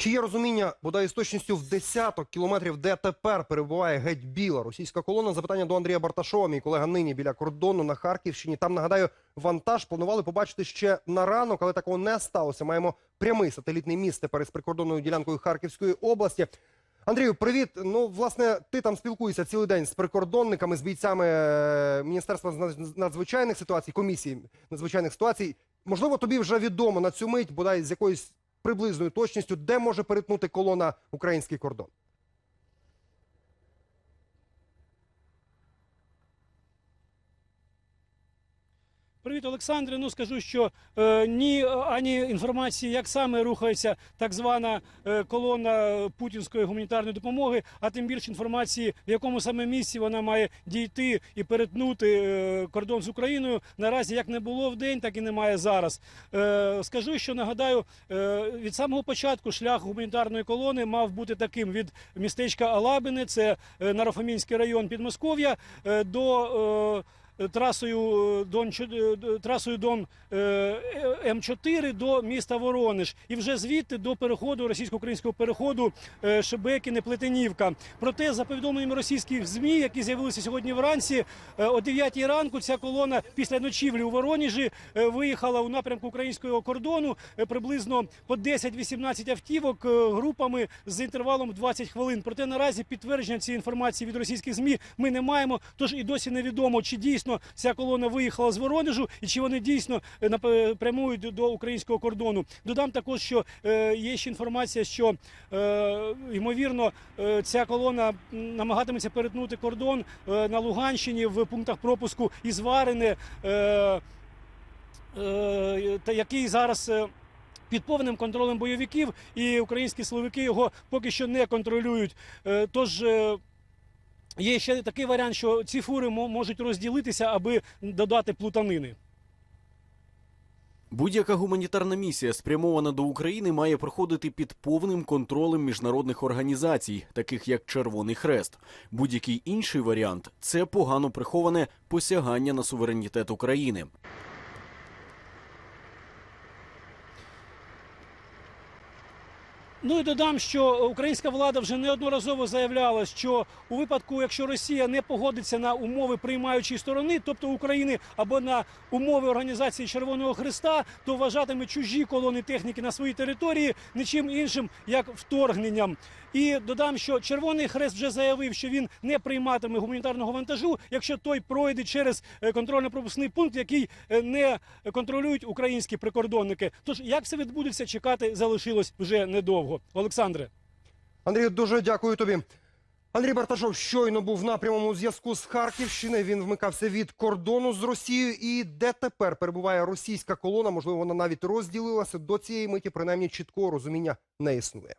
Чи є розуміння, бодай з точністю в десяток кілометрів, де тепер перебуває геть біла російська колона? Запитання до Андрія Барташова, мій колега нині біля кордону на Харківщині. Там нагадаю, вантаж планували побачити ще на ранок, але такого не сталося. Маємо прямий сателітний міст тепер із прикордонною ділянкою Харківської області. Андрію, привіт. Ну, власне, ти там спілкуєшся цілий день з прикордонниками, з бійцями е, Міністерства надзвичайних ситуацій, комісії надзвичайних ситуацій. Можливо, тобі вже відомо на цю мить, бодай з якоюсь приблизною точністю, де може перетнути колона український кордон. Привіт, Олександре. Ну скажу, що е, ні е, ані інформації, як саме рухається так звана е, колона путінської гуманітарної допомоги, а тим більше інформації, в якому саме місці вона має дійти і перетнути е, кордон з Україною. Наразі як не було в день, так і немає зараз. Е, скажу, що нагадаю, е, від самого початку шлях гуманітарної колони мав бути таким від містечка Алабине, це е, Нарофамінський район Підмосков'я, е, до. Е, трасою Дон е, трасою Дон е, М4 до міста Воронеж, і вже звідти до переходу російсько-українського переходу е, Шебекіне Плетенівка. Проте, за повідомленнями російських змі, які з'явилися сьогодні вранці, е, о 9 ранку ця колона після ночівлі у Воронежі е, виїхала у напрямку українського кордону е, приблизно по 10-18 автівок е, групами з інтервалом в 20 хвилин. Проте наразі підтвердження цієї інформації від російських змі ми не маємо. Тож і досі невідомо, чи дійсно ця колона виїхала з Воронежу і чи вони дійсно е, прямують до українського кордону. Додам також, що е, є ще інформація, що е, ймовірно е, ця колона намагатиметься перетнути кордон е, на Луганщині в пунктах пропуску із Варине, е, е, який зараз. е, Під повним контролем бойовиків і українські силовики його поки що не контролюють. Е, Тож е, є ще такий варіант, що ці фури мо- можуть розділитися, аби додати плутанини. Будь-яка гуманітарна місія, спрямована до України, має проходити під повним контролем міжнародних організацій, таких як Червоний Хрест. Будь-який інший варіант це погано приховане посягання на суверенітет України. Ну і додам, що українська влада вже неодноразово заявляла, що у випадку, якщо Росія не погодиться на умови приймаючої сторони, тобто України або на умови організації Червоного Христа, то вважатиме чужі колони техніки на своїй території нічим іншим як вторгненням. І додам, що Червоний Хрест вже заявив, що він не прийматиме гуманітарного вантажу, якщо той пройде через е, контрольно-пропускний пункт, який е, не контролюють українські прикордонники. Тож як все відбудеться, чекати залишилось вже недовго. Олександре. Андрію, дуже дякую тобі. Андрій Барташов щойно був на прямому зв'язку з Харківщини. Він вмикався від кордону з Росією. І де тепер перебуває російська колона? Можливо, вона навіть розділилася до цієї миті. Принаймні чіткого розуміння не існує.